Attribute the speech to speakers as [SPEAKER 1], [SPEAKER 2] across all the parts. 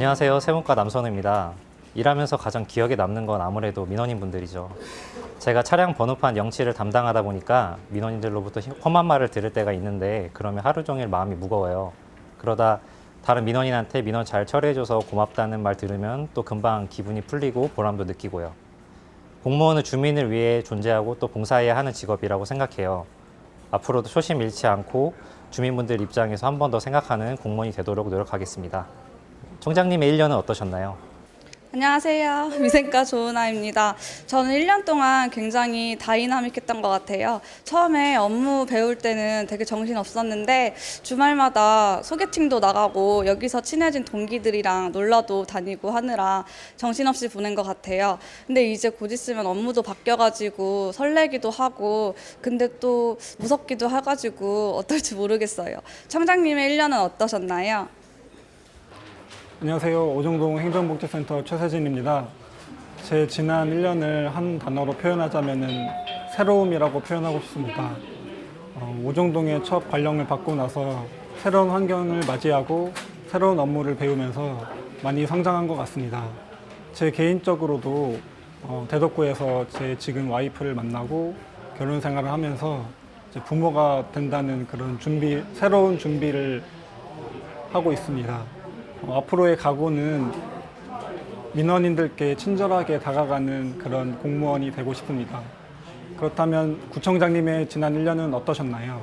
[SPEAKER 1] 안녕하세요. 세문과 남선우입니다. 일하면서 가장 기억에 남는 건 아무래도 민원인 분들이죠. 제가 차량 번호판 영치를 담당하다 보니까 민원인들로부터 험한 말을 들을 때가 있는데 그러면 하루 종일 마음이 무거워요. 그러다 다른 민원인한테 민원 잘 처리해줘서 고맙다는 말 들으면 또 금방 기분이 풀리고 보람도 느끼고요. 공무원은 주민을 위해 존재하고 또 봉사해야 하는 직업이라고 생각해요. 앞으로도 초심 잃지 않고 주민분들 입장에서 한 번 더 생각하는 공무원이 되도록 노력하겠습니다. 총장님의 1년은 어떠셨나요?
[SPEAKER 2] 안녕하세요. 위생과 조은아입니다. 저는 1년 동안 굉장히 다이나믹했던 것 같아요. 처음에 업무 배울 때는 되게 정신 없었는데 주말마다 소개팅도 나가고 여기서 친해진 동기들이랑 놀러도 다니고 하느라 정신없이 보낸 것 같아요. 근데 이제 곧 있으면 업무도 바뀌어가지고 설레기도 하고 근데 또 무섭기도 해가지고 어떨지 모르겠어요. 청장님의 1년은 어떠셨나요?
[SPEAKER 3] 안녕하세요. 오정동 행정복지센터 최세진입니다. 제 지난 1년을 한 단어로 표현하자면은 새로움이라고 표현하고 싶습니다. 어, 오정동에 첫 발령을 받고 나서 새로운 환경을 맞이하고 새로운 업무를 배우면서 많이 성장한 것 같습니다. 제 개인적으로도 어, 대덕구에서 제 지금 와이프를 만나고 결혼 생활을 하면서 부모가 된다는 그런 준비, 새로운 준비를 하고 있습니다. 어, 앞으로의 각오는 민원인들께 친절하게 다가가는 그런 공무원이 되고 싶습니다. 그렇다면 구청장님의 지난 1년은 어떠셨나요?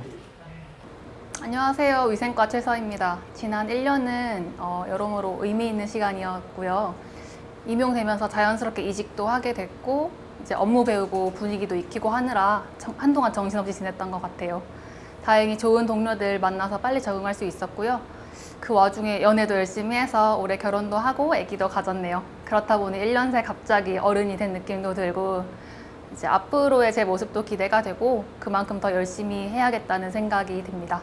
[SPEAKER 4] 안녕하세요. 위생과 최서입니다. 지난 1년은 어, 여러모로 의미 있는 시간이었고요. 임용되면서 자연스럽게 이직도 하게 됐고 이제 업무 배우고 분위기도 익히고 하느라 정- 한동안 정신없이 지냈던 것 같아요. 다행히 좋은 동료들 만나서 빨리 적응할 수 있었고요. 그 와중에 연애도 열심히 해서 올해 결혼도 하고 아기도 가졌네요. 그렇다 보니 1년 새 갑자기 어른이 된 느낌도 들고 이제 앞으로의 제 모습도 기대가 되고 그만큼 더 열심히 해야겠다는 생각이 듭니다.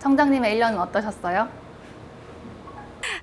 [SPEAKER 4] 청장님의 1년은 어떠셨어요?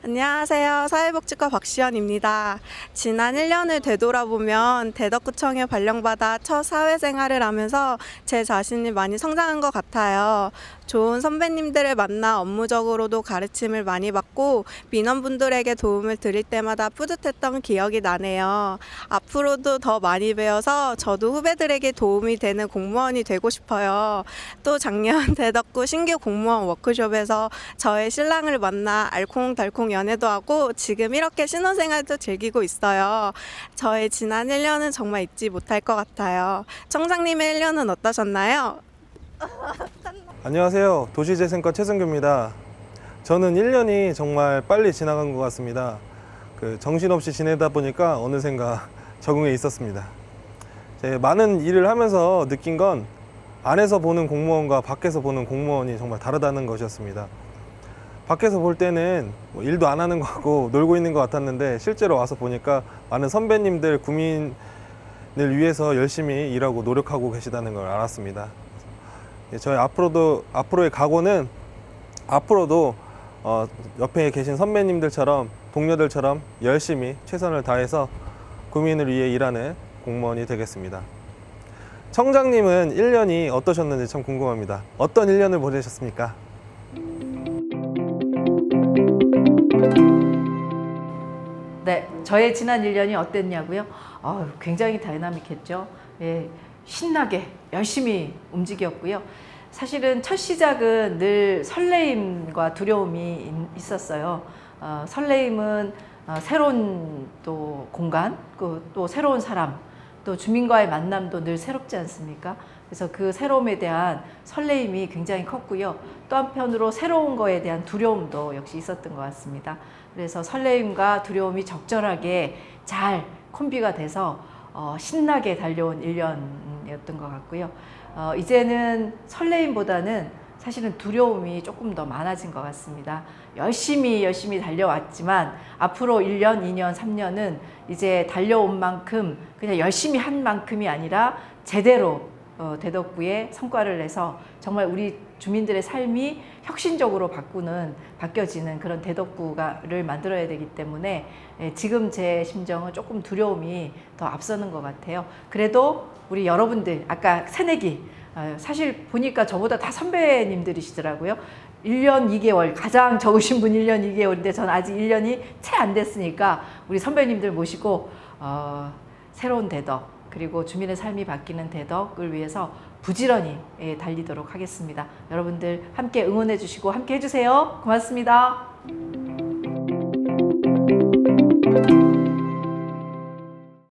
[SPEAKER 5] 안녕하세요. 사회복지과 박시연입니다. 지난 1년을 되돌아보면 대덕구청에 발령받아 첫 사회생활을 하면서 제 자신이 많이 성장한 것 같아요. 좋은 선배님들을 만나 업무적으로도 가르침을 많이 받고 민원분들에게 도움을 드릴 때마다 뿌듯했던 기억이 나네요. 앞으로도 더 많이 배워서 저도 후배들에게 도움이 되는 공무원이 되고 싶어요. 또 작년 대덕구 신규 공무원 워크숍에서 저의 신랑을 만나 알콩달콩 연애도 하고 지금 이렇게 신혼생활도 즐기고 있어요. 저의 지난 1년은 정말 잊지 못할 것 같아요. 청장님의 1년은 어떠셨나요?
[SPEAKER 6] 안녕하세요. 도시재생과 최승규입니다. 저는 1년이 정말 빨리 지나간 것 같습니다. 그 정신없이 지내다 보니까 어느샌가 적응에 있었습니다. 제 많은 일을 하면서 느낀 건 안에서 보는 공무원과 밖에서 보는 공무원이 정말 다르다는 것이었습니다. 밖에서 볼 때는 뭐 일도 안 하는 것 같고 놀고 있는 것 같았는데 실제로 와서 보니까 많은 선배님들, 구민을 위해서 열심히 일하고 노력하고 계시다는 걸 알았습니다. 예, 저희 앞으로도 앞으로의 각오는 앞으로도 어, 옆에 계신 선배님들처럼 동료들처럼 열심히 최선을 다해서 구민을 위해 일하는 공무원이 되겠습니다. 청장님은 1년이 어떠셨는지 참 궁금합니다. 어떤 1년을 보내셨습니까?
[SPEAKER 7] 네, 저의 지난 1년이 어땠냐고요? 아유, 굉장히 다이나믹했죠. 예, 신나게 열심히 움직였고요. 사실은 첫 시작은 늘 설레임과 두려움이 있- 있었어요. 어, 설레임은 어, 새로운 또 공간, 그 또 새로운 사람, 또 주민과의 만남도 늘 새롭지 않습니까? 그래서 그 새로움에 대한 설레임이 굉장히 컸고요. 또 한편으로 새로운 거에 대한 두려움도 역시 있었던 것 같습니다. 그래서 설레임과 두려움이 적절하게 잘 콤비가 돼서 어, 신나게 달려온 1년 이었던 것 같고요. 어, 이제는 설레임보다는 사실은 두려움이 조금 더 많아진 것 같습니다. 열심히 열심히 달려왔지만 앞으로 1년, 2년, 3년은 이제 달려온 만큼 그냥 열심히 한 만큼이 아니라 제대로 어, 대덕구에 성과를 내서 정말 우리 주민들의 삶이 혁신적으로 바꾸는 바뀌어지는 그런 대덕구가를 만들어야 되기 때문에 예, 지금 제 심정은 조금 두려움이 더 앞서는 것 같아요. 그래도 우리 여러분들 아까 새내기 아, 사실 보니까 저보다 다 선배님들이시더라고요. 1년 2개월, 가장 적으신 분 1년 2개월인데 저는 아직 1년이 채 안 됐으니까 우리 선배님들 모시고 어, 새로운 대덕 그리고 주민의 삶이 바뀌는 대덕을 위해서 부지런히 예, 달리도록 하겠습니다. 여러분들 함께 응원해 주시고 함께 해주세요. 고맙습니다.